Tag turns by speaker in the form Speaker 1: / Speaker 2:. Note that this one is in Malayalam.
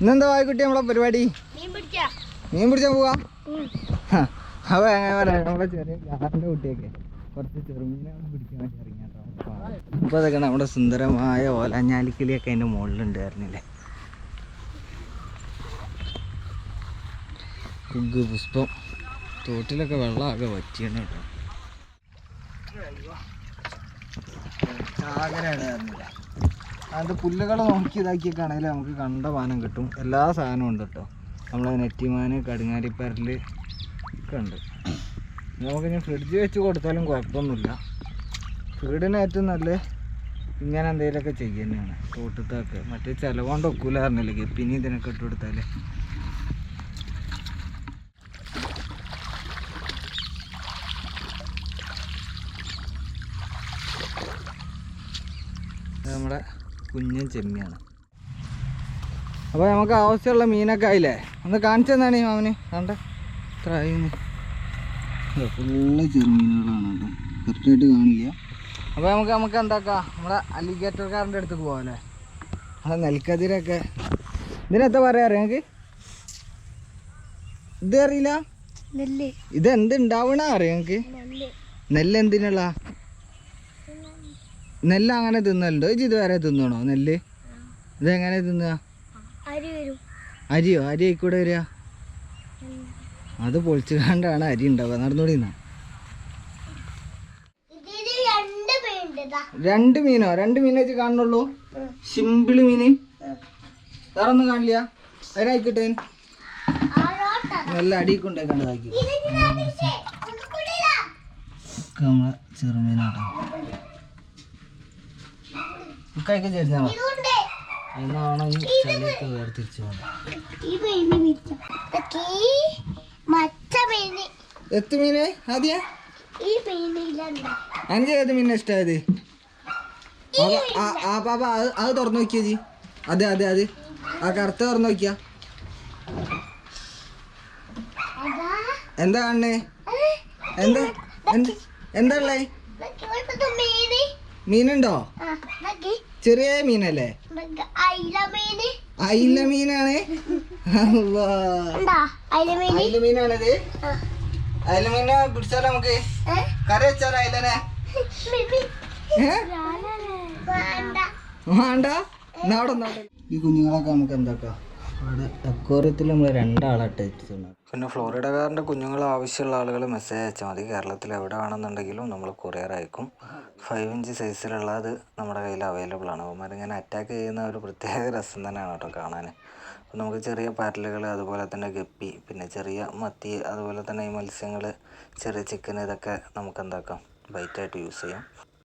Speaker 1: ഇന്നെന്താ വായിക്കുട്ടി നമ്മളെ പരിപാടി?
Speaker 2: മീൻ പിടിച്ചാ.
Speaker 1: പോവാ? അവ എങ്ങനെ പറയാം നമ്മളെ ചെറിയ കുട്ടിയൊക്കെ കുറച്ച് ചെറുമീനാണ് പിടിക്കാൻ വേണ്ടി ഇറങ്ങിയാട്ടോ അപ്പൊ അതൊക്കെ നമ്മുടെ സുന്ദരമായ ഓലഞ്ഞാലിക്കിളിയൊക്കെ അതിന്റെ മുകളിലുണ്ടായിരുന്നില്ലേ? കുഗ് പുഷ്പം. തോട്ടിലൊക്കെ വെള്ളമൊക്കെ വറ്റിയാണ് കേട്ടോ. ചാകരയാണ് അത് പുല്ലുകൾ നോക്കി ഇതാക്കിയൊക്കെയാണെങ്കിൽ നമുക്ക് കണ്ട പാനം കിട്ടും. എല്ലാ സാധനവും ഉണ്ട് കേട്ടോ. നമ്മളെ നെറ്റിമാന് കടുങ്ങാലിപ്പരൽ ഒക്കെ ഉണ്ട്. നമുക്ക് ഇനി ഫ്രിഡ്ജ് വെച്ച് കൊടുത്താലും കുഴപ്പമൊന്നുമില്ല. ഫ്രീഡിന് ഏറ്റവും നല്ല ഇങ്ങനെ എന്തെങ്കിലുമൊക്കെ ചെയ്യുന്നതാണ് തോട്ടത്തൊക്കെ. മറ്റേ ചിലവുകൊണ്ട് ഒക്കൂല പറഞ്ഞില്ലേ ഗപ്പിനി ഇതിനൊക്കെ ഇട്ട് കൊടുത്താൽ നമ്മുടെ കുഞ്ഞൻ ചെമ്മിയാണ് അപ്പോൾ നമുക്ക് ആവശ്യമുള്ള മീനൊക്കെ ആയില്ലേ? ഒന്ന് കാണിച്ചു തന്നാണ് ഈ മാമന്. കണ്ട? ഇത്ര ഫുള്ള് ചെറുമീനുകളാണ് കേട്ടോ. കറക്റ്റായിട്ട് കാണില്ല. അപ്പോൾ നമുക്ക് നമുക്ക് എന്താക്കാം? നമ്മുടെ അലിഗേറ്റർക്കാരന്റെ അടുത്ത് പോകാമല്ലേ അത് നെൽക്കതിരൊക്കെ. ഇതിനെന്താ പറയാ അറിയാം നിങ്ങൾക്ക് ഇത് അറിയില്ല? ഇതെന്ത് ഉണ്ടാവണ അറിയാം നിങ്ങൾക്ക്
Speaker 2: നെല്ല്.
Speaker 1: നെല്ല് എന്തിനുള്ള നെല്ല് അങ്ങനെ തിന്നലുണ്ടോ? ഇത് ഇതുവരെ തിന്നണോ നെല്ല്? ഇതെങ്ങനെ തിന്നുക
Speaker 2: വരും.
Speaker 1: അരിയോ? അരി ആയിക്കൂടെ വരിക അത് പൊളിച്ചു കണ്ടാണ് അരി ഉണ്ടാവുക. നടന്നോടി
Speaker 2: രണ്ട്
Speaker 1: മീനോ? രണ്ട് മീനെ വെച്ച് കാണുന്നുള്ളൂ? സിമ്പിൾ മീന്. വേറെ ഒന്നും കാണില്ല. അതിനായിക്കോട്ടെ. നല്ല അടി ഒക്കെ നമ്മളെ ചെറുമീനാട്ടോ ഇക്കൊക്കെ ചേരുന്ന എന്നാണ് വേർതിരിച്ചു
Speaker 2: ഈ മച്ച പേര്
Speaker 1: എത്ത് മീന്? ആദ്യ? അഞ്ച് ഏത് മീനെ ഇഷ്ടമായത് ആ പാപ്പ അത് അത് തുറന്നു നോക്കിയാ ജി? അതെ അതെ അത്. ആ കറുത്ത തുറന്നു നോക്കിയാ? എന്താ കാണണേ എന്താ? എന്താ ഉള്ളേ? മീനുണ്ടോ? ചെറിയ മീനല്ലേ?
Speaker 2: അയില മീന്.
Speaker 1: അയില മീനാണ്?
Speaker 2: അയില മീന്.
Speaker 1: അയില മീനാണിത്. അയില മീനെ പിടിച്ചാലോ നമുക്ക്? കറി വെച്ചാലോ അയിലനെ?
Speaker 2: വേണ്ട.
Speaker 1: വേണ്ട. എന്നാ അവിടെ ഈ കുഞ്ഞുങ്ങളൊക്കെ നമുക്ക് എന്താക്കാം അവിടെ അക്വാറിയത്തിൽ നമ്മൾ രണ്ടാളായിട്ട് എത്തിച്ചിട്ടുണ്ട് പിന്നെ ഫ്ലോറിഡക്കാരന്റെ കുഞ്ഞുങ്ങൾ ആവശ്യമുള്ള ആളുകൾ മെസ്സേജ് അയച്ചാൽ മതി. കേരളത്തിൽ എവിടെ വേണമെന്നുണ്ടെങ്കിലും നമ്മൾ കൊറിയർ അയക്കും. ഫൈവ് ഇഞ്ച് സൈസിലുള്ള അത് നമ്മുടെ കയ്യിൽ അവൈലബിൾ ആണ്. അവന്മാർ ഇങ്ങനെ അറ്റാക്ക് ചെയ്യുന്ന ഒരു പ്രത്യേക രസം തന്നെയാണ് കേട്ടോ കാണാൻ. അപ്പോൾ നമുക്ക് ചെറിയ പാറ്റലുകൾ അതുപോലെ തന്നെ ഗപ്പി പിന്നെ ചെറിയ മത്തി അതുപോലെ തന്നെ ഈ മത്സ്യങ്ങൾ ചെറിയ ചിക്കൻ ഇതൊക്കെ നമുക്ക് എന്താക്കാം? ബൈറ്റായിട്ട് യൂസ് ചെയ്യാം.